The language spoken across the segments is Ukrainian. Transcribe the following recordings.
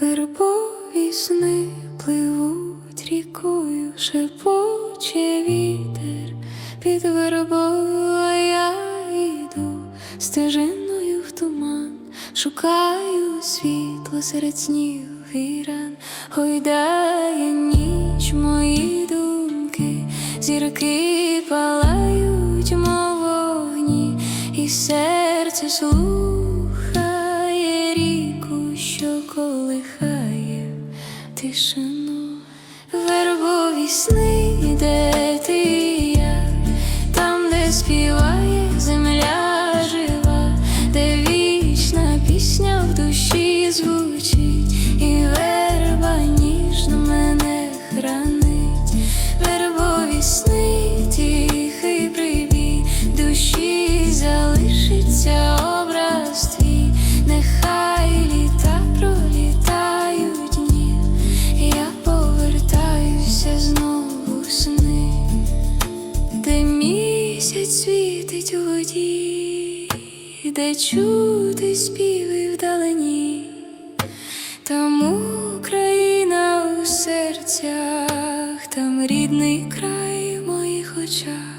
Вербові сни пливуть рікою, шепоче вітер. Під вербою, а я йду стежиною в туман, шукаю світло серед снів і ран, гойдає ніч мої думки, зірки палають, мов вогні, і серце слухає тишину, вербові сни, де ти я, там, де співає земля жива, де вічна пісня в душі звучить, і верба ніжно мене хранить, вербові сни, тихий прибій, душі залишиться місяць світить у воді, де чути співи вдалині, там Україна у серцях, там рідний край в моїх очах,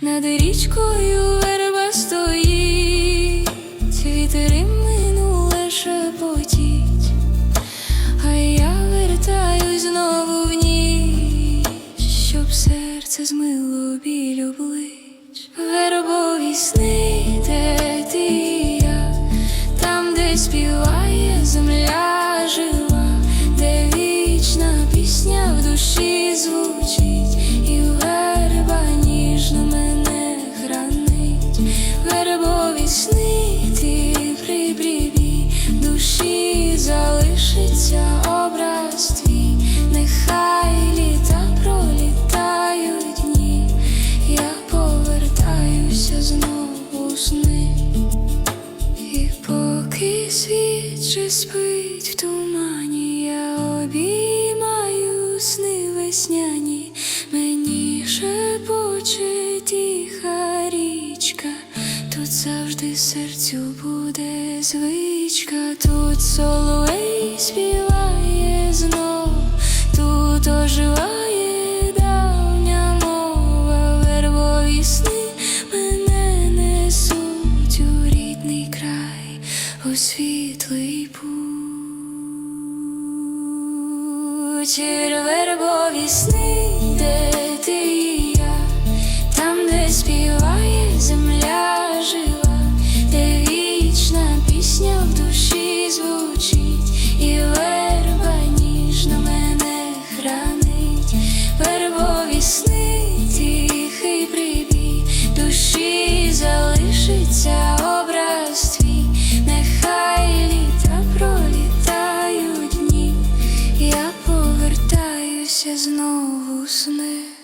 над річкою верба стоїть, вітери минуле шепотіть. А я вертаюсь знову в ніч, щоб серце змило біль облич, вербові сни, де ти я, там, де співає земля жива, де вічна пісня в душі звучить, і верба ніжно мене хранить, вербові сни, ти прибрібі, душі залишиться ще спить в тумані, я обіймаю сни весняні, мені шепоче тиха річка, тут завжди серцю буде звичка, тут соловей співає знов, тут оживає давня мова, вербові сни мене несуть у рідний край, у світлий Вербові сни, де ти і я, там, де співає земля жива, де вічна пісня в душі звучить, і верба ніжно мене хранить, вербові сни, тихий прибій, душі залишиться знову сни.